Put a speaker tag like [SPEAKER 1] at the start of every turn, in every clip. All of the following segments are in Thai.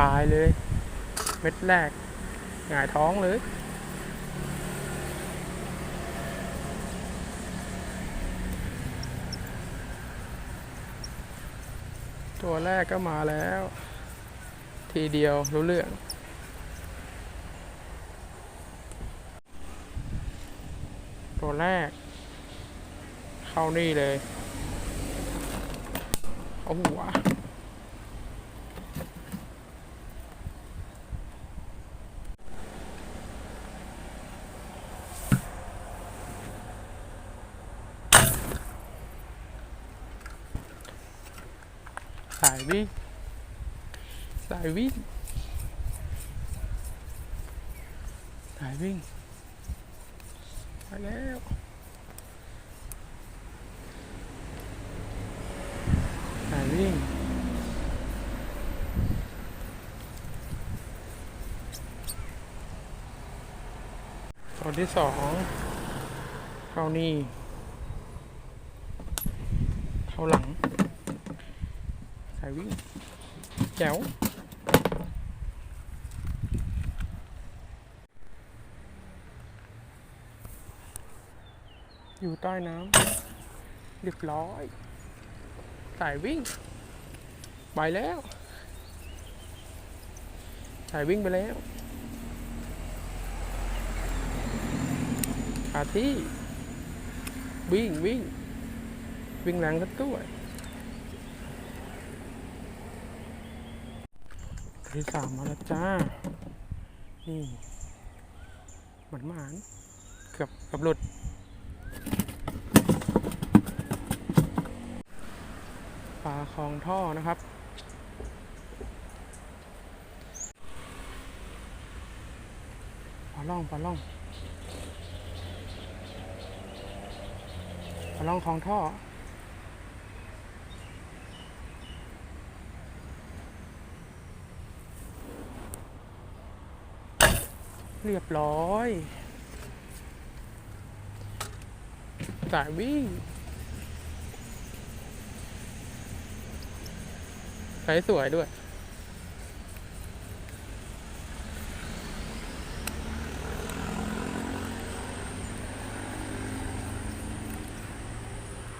[SPEAKER 1] ตายเลย เม็ดแรกหงายท้องเลย ตัวแรกก็มาแล้ว ทีเดียวรู้เรื่องตัวแรก เข้านี่เลย เอาหัว สายวิ่งสายวิ่งสายวิ่งไปแล้วสายวิ่งตอนที่สองเข้านี่ เข้าหลัง สายวิ่งแจ๋วอยู่ใต้น้ำเรียบร้อย สายวิ่ง ไปแล้ว สายวิ่งไปแล้วขาที่ วิ่งวิ่ง วิ่งแรงสักตัว ที่สามมาแล้วจ้า นี่หมันหมานเกือบเกับหลุด ปลาคลองท่อนะครับ ปลาล่องปลาล่อง ปลาล่องคลองท่อ เรียบร้อยสายวิ่งใช้สวยด้วย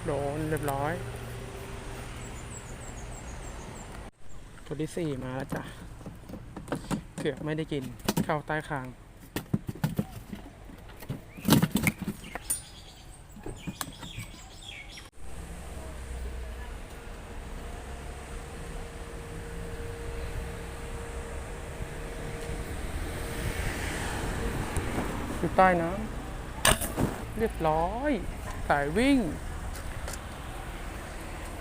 [SPEAKER 1] โดนเรียบร้อย ตัวที่สี่มาแล้วจ้ะ เกือบไม่ได้กิน เข้าใต้คาง อยู่ใต้น้ำเรียบร้อย สายวิ่ง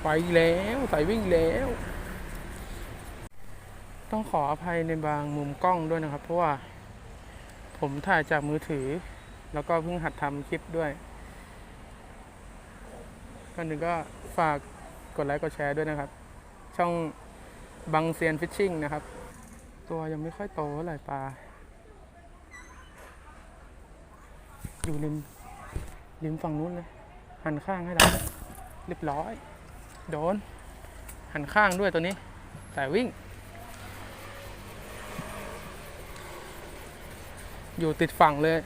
[SPEAKER 1] ไปแล้วสายวิ่งแล้ว ต้องขออภัยในบางมุมกล้องด้วยนะครับ เพราะว่าผมถ่ายจากมือถือ แล้วก็เพิ่งหัดทำคลิปด้วยก็หนึ่งก็ฝากกดไลค์กดแชร์ด้วยนะครับ ช่องบังเซียนฟิชชิ่งนะครับ ตัวยังไม่ค่อยโตเท่าไหร่ปลา อยู่ริมริมฝั่งนู้นเลย หันข้างให้เราเรียบร้อย โดน หันข้างด้วยตัวนี้สายวิ่ง อยู่ติดฝั่งเลย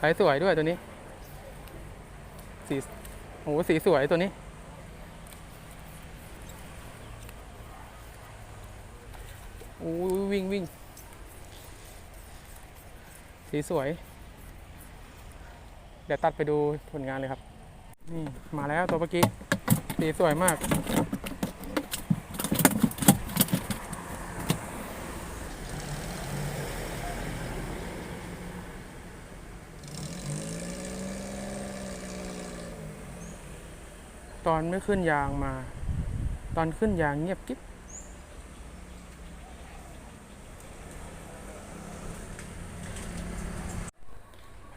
[SPEAKER 1] สายสวยด้วยตัวนี้ สีโอ้โหสีสวยตัวนี้โอ้วิ่งวิ่งสีสวย เดี๋ยวตัดไปดูผลงานเลยครับ นี่มาแล้วตัวเมื่อกี้สีสวยมาก ตอนไม่ขึ้นยางมา ตอนขึ้นยางเงียบกิ๊บ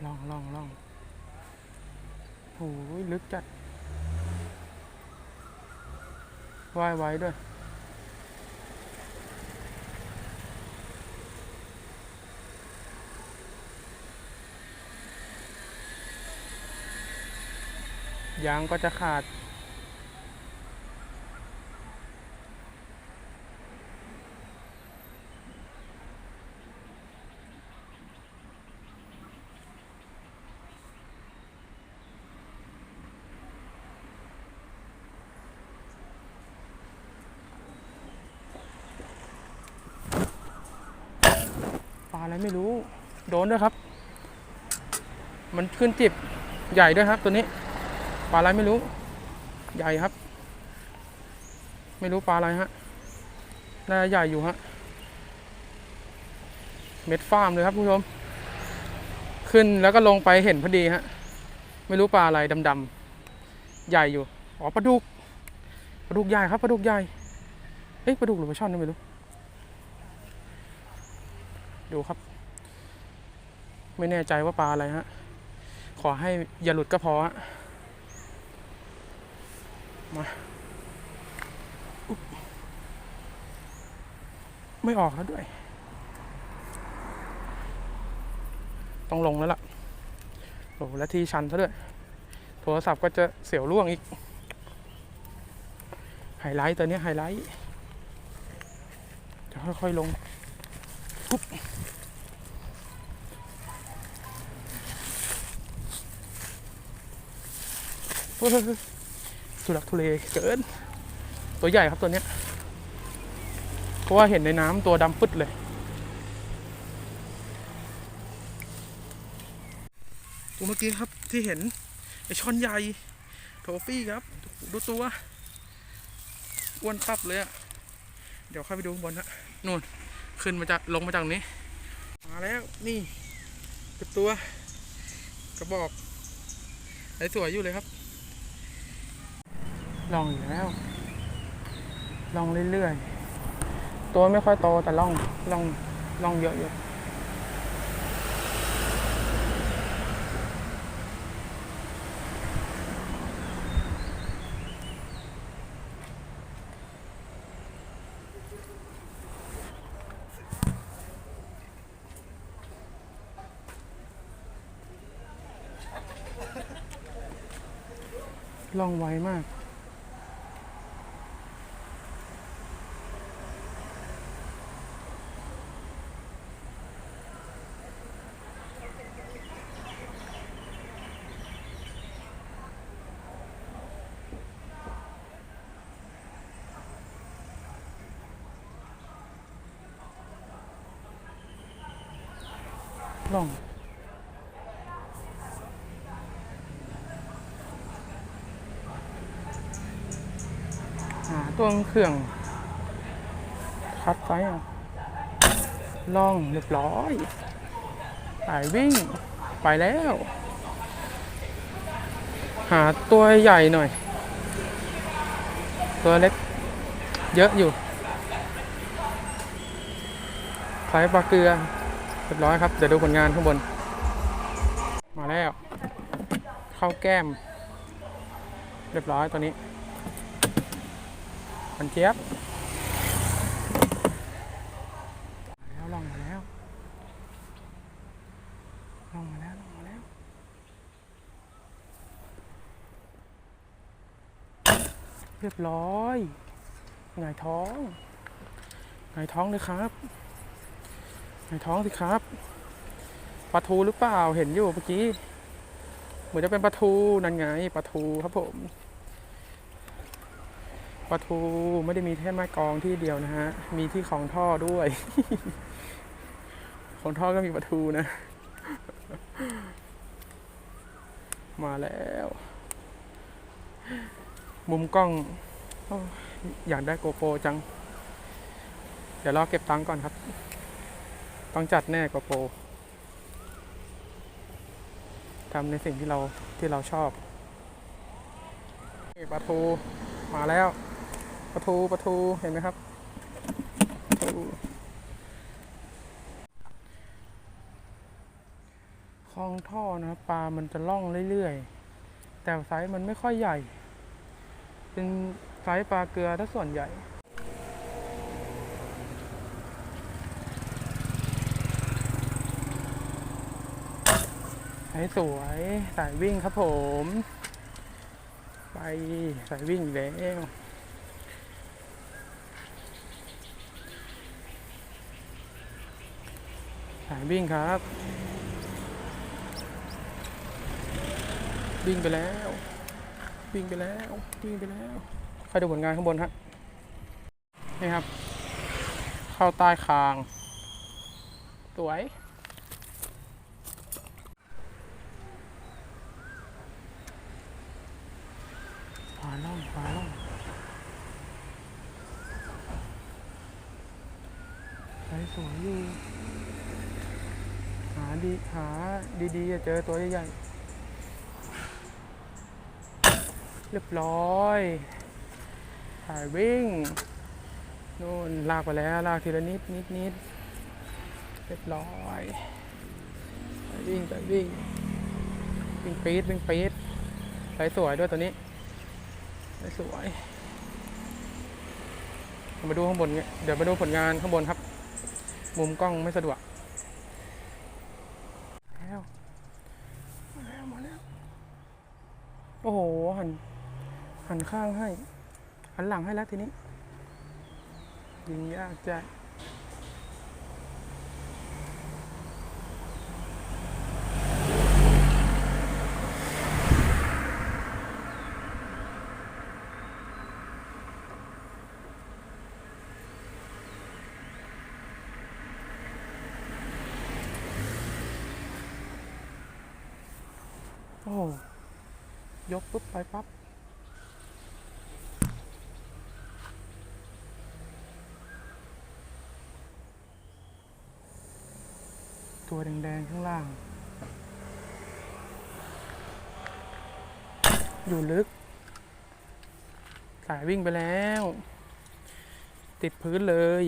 [SPEAKER 1] ลองลองลองโอ้ยลึกจัด ว่ายไว้ด้วย ยางก็จะขาด อะไรไม่รู้ โดนด้วยครับ มันขึ้นจิบใหญ่ด้วยครับ ตัวนี้ปลาอะไรไม่รู้ ใหญ่ครับ ไม่รู้ปลาอะไรฮะน่าจะใหญ่อยู่ฮะเม็ดฟาร์มเลยครับคุณผู้ชม ขึ้นแล้วก็ลงไปเห็นพอดีฮะไม่รู้ปลาอะไรดำๆใหญ่อยู่อ๋อปลาดุกปลาดุกใหญ่ครับปลาดุกใหญ่เอ๊ะปลาดุกหรือปลาช่อนนี่ไม่รู้ดูครับ ไม่แน่ใจว่าปลาอะไรฮะ ขอให้อย่าหลุดก็พอฮะมาไม่ออกแล้วด้วย ต้องลงแล้วล่ะโอ้โหและที่ชันซะด้วย โทรศัพท์ก็จะเสียวล่วงอีก ไฮไลท์ตัวนี้ไฮไลท์ จะค่อยๆลงปุ๊บเฮ้ย ทุลักทุเลเกิน ตัวใหญ่ครับตัวเนี้ย เพราะว่าเห็นในน้ำตัวดำปึ๊ดเลยตัวเมื่อกี้ครับที่เห็นไอช่อนใหญ่โทฟี่ครับดูตัวอ้วนตับเลยอะเดี๋ยวเข้าไปดูข้างบนฮะนู่นขึ้นมาจากลงมาจากนี้ มาแล้วนี่ตัว กระบอกไอสวยอยู่เลยครับ ลองอยู่แล้ว ลองเรื่อยๆ ตัวไม่ค่อยโตแต่ลองลองลองเยอะอยู่ล่องไวมาก ตัวเครื่องคัดไฟล่องเรียบร้อยสายวิ่งไปแล้ว หาตัวใหญ่หน่อย ตัวเล็ก เยอะอยู่สายปลาเกลือเรียบร้อยครับ เดี๋ยวดูผลงานข้างบน มาแล้ว เข้าแก้ม เรียบร้อยตัวนี้ มันเจี๊ยบแล้วลองมาแล้วลองมาแล้วลองมาแล้ว เรียบร้อยหงายท้องหงายท้องเลยครับหงายท้องสิครับปลาทูหรือเปล่าเห็นอยู่เมื่อกี้ เหมือนจะเป็นปลาทูนั่นไงปลาทูครับผม ปลาทูไม่ได้มีแค่ไม้กองที่เดียวนะฮะ มีที่ของท่อด้วย ของท่อก็มีปลาทูนะ มาแล้ว มุมกล้องอยอยากได้โกโปรจัง เดี๋ยวรอเก็บตังค์ก่อนครับ ต้องจัดแน่โกโปรทำในสิ่งที่เราที่เราชอบปลาทูมาแล้ว ปลาทูปลาทูเห็นไหมครับทูคลองท่อนะครับปลามันจะล่องเรื่อยๆ แต่ไซส์มันไม่ค่อยใหญ่ เป็นไซส์ปลาเกลือถ้าส่วนใหญ่สายสวยสายวิ่งครับผม ไปสายวิ่งอีกแล้ว สายวิ่งครับ วิ่งไปแล้ว วิ่งไปแล้ว วิ่งไปแล้วใครดูผลงานข้างบนฮะนี่ครับ เข้าใต้คาง สวยขวาล่องขวาล่องใช้สวยอยู่ ดีหาดีๆจะเจอตัวใหญ่ๆเรียบร้อยถ่ายวิ่งนู่นลากไปแล้วลากทีละนิดนิดนิดเรียบร้อยไปวิ่งไปวิ่งวิ่งปี๊ดวิ่งปี๊ดใส่สวยด้วยตัวนี้ใส่สวยมาดูข้างบนเนี่ยเดี๋ยวมาดูผลงานข้างบนครับ มุมกล้องไม่สะดวก แล้วมาแล้วมาแล้ว โอ้โห หัน หั นข้างให้ หันหลังให้แล้วทีนี้ยิงยากจัดโอ้ยกปุ๊บไปปั๊บ ตัวแดงๆข้างล่าง อยู่ลึก สายวิ่งไปแล้ว ติดพื้นเลย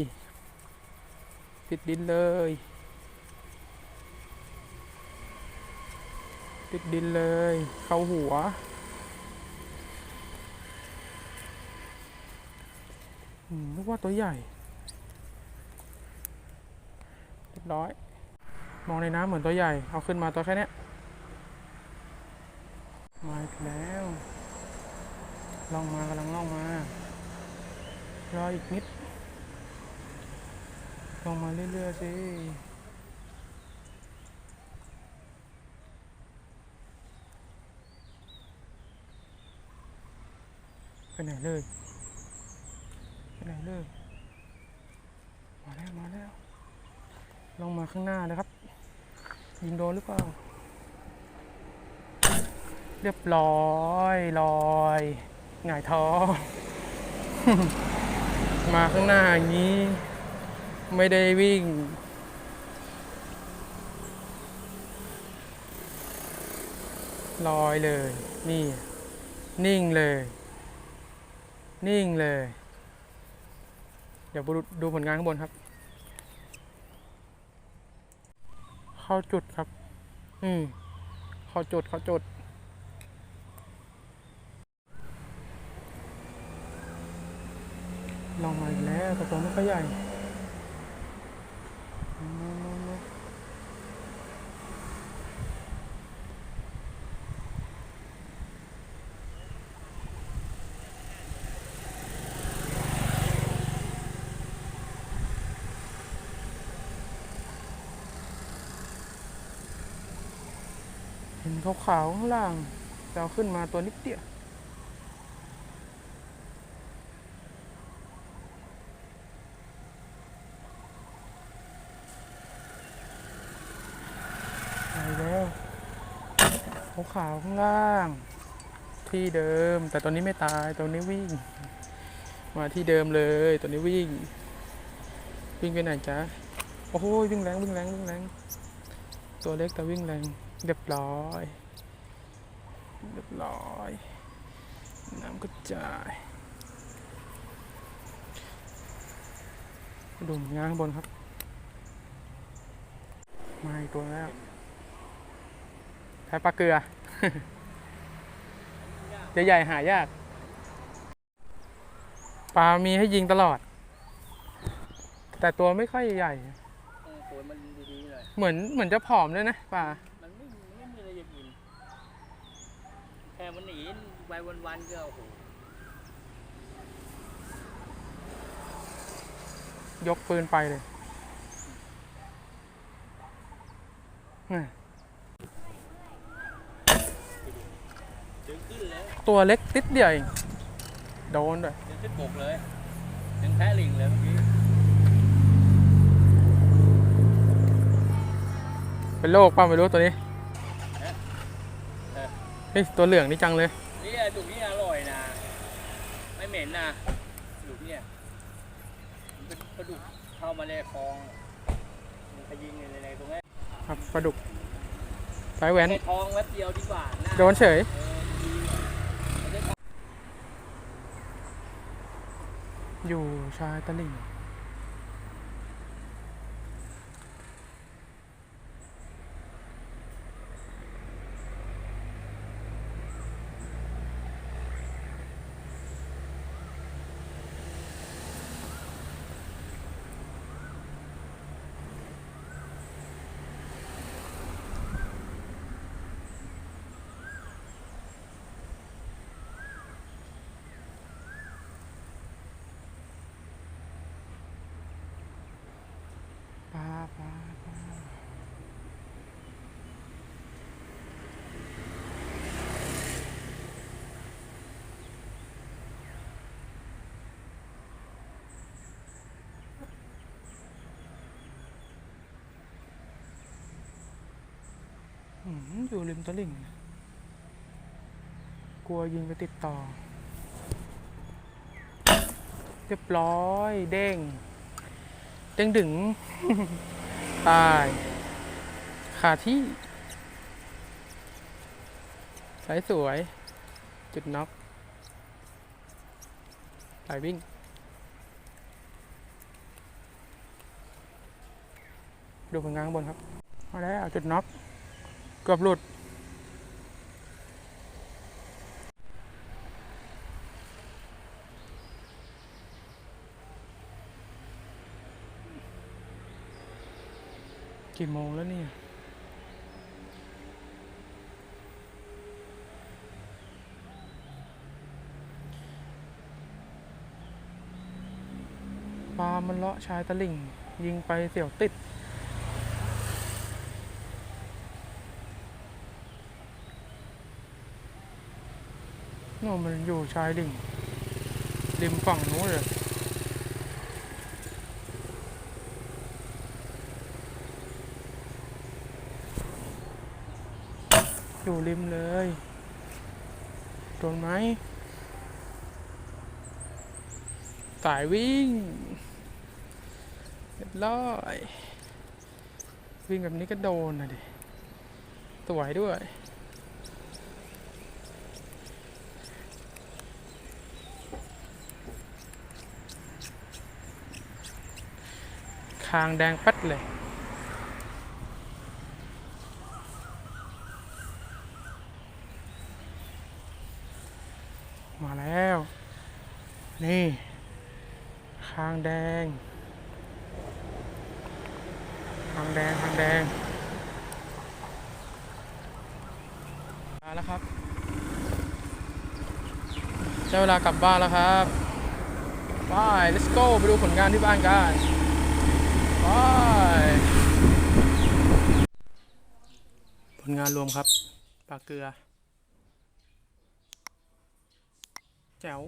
[SPEAKER 1] ติดดินเลย ติดดินเลย เข้าหัว นึกว่าตัวใหญ่เรียบร้อย มองในน้ำเหมือนตัวใหญ่ เอาขึ้นมาตัวแค่เนี้ยมาอีกแล้วล่องมากำลังล่องมา รออีกนิดลองมาเรื่อยๆสิไปไหนเลยไปไหนเลย มาแล้ว มาแล้ว ลงมาข้างหน้าเลยครับ ยิงโดนหรือเปล่า เรียบร้อยลอยหงายท้อง มาข้างหน้าอย่างนี้ ไม่ได้วิ่ง ลอยเลย นี่ นิ่งเลย นิ่งเลย เดี๋ยวดูดูผลงานข้างบนครับ เข้าจุดครับ อืม เข้าจุดเข้าจุด ลองมาอีกแล้วแต่ตัวไม่ค่อยใหญ่มามามาเห็น ขาวๆข้างล่างจะเอาขึ้นมาตัวนิดเดียวไปแล้วขาวข้างล่าง ที่เดิม แต่ตัวนี้ไม่ตายตัวนี้วิ่ง มาที่เดิมเลยตัวนี้วิ่ง วิ่งไปไหนจ๊ะโอ้โหวิ่งแรงวิ่งแรงวิ่งแรงตัวเล็กแต่วิ่งแรง เรียบร้อย เรียบร้อย น้ำกระจายดูงานข้างบนครับ มาอีกตัวแล้วใช้ปลาเกลือใหญ่ๆหายาก ปลามีให้ยิงตลอด แต่ตัวไม่ค่อยใหญ่
[SPEAKER 2] เออตัวมันดีๆเลย
[SPEAKER 1] เหมือนเหมือนจะผอมด้วยนะปลา
[SPEAKER 2] มันไม่มีไม่มีอะไรจะกิน แค่ มันหนีไปวันๆก็โอ้โห
[SPEAKER 1] ยกปืนไปเลยน่ะ
[SPEAKER 2] ดึงขึ้นเลย
[SPEAKER 1] ตัวเล็กติดเดียวเองโดนด้วย
[SPEAKER 2] ดึงขึ้นบกเลยดึงแพ้ลิงเลยเมื่อกี้
[SPEAKER 1] เป็นโรคป้าไม่รู้ตัวนี้
[SPEAKER 2] เออ
[SPEAKER 1] เฮ้ยตัวเหลืองนี่จังเลย
[SPEAKER 2] นี่ดุกนี่อร่อยนะ ไม่เหม็นนะดุกเนี่ยมันเป็นปลาดุกเข้ามาในคลองมันขยิงในในตรงนี้
[SPEAKER 1] ครับปลาดุกสายแหวน
[SPEAKER 2] ในท้องแป๊บเดียวดีกว่าหา
[SPEAKER 1] โดนเฉย
[SPEAKER 2] เออดีไม่ได้
[SPEAKER 1] อยู่ชายตะลิ่ง ปลาปลาอยู่ริมตลิ่งกลัวยิงไปติดต่อ เรียบร้อยเด้ง ด้งดึงตายขาที่สายสวย จุดน็อกสายวิ่ง ดูผลงานข้างบนครับ มาแล้ว จุดน็อกเกือบหลุด กี่โมงแล้วเนี่ยปลามันเลาะชายตะลิ่ง ยิงไปเสี่ยวติด โน่นมันอยู่ชายดิ่งริมฝั่งนู้นเลย อยู่ริมเลยโดนไหมสายวิ่งเรียบร้อยวิ่งแบบนี้ก็โดนนะดิสวยด้วยคางแดงปัดเลย แล้ว นี่คางแดงคางแดงคางแดง มาแล้วครับได้เวลากลับบ้านแล้วครับไป let's go ไปดูผลงานที่บ้านกันไปผลงานรวมครับปลาเกลือ แจ๋ว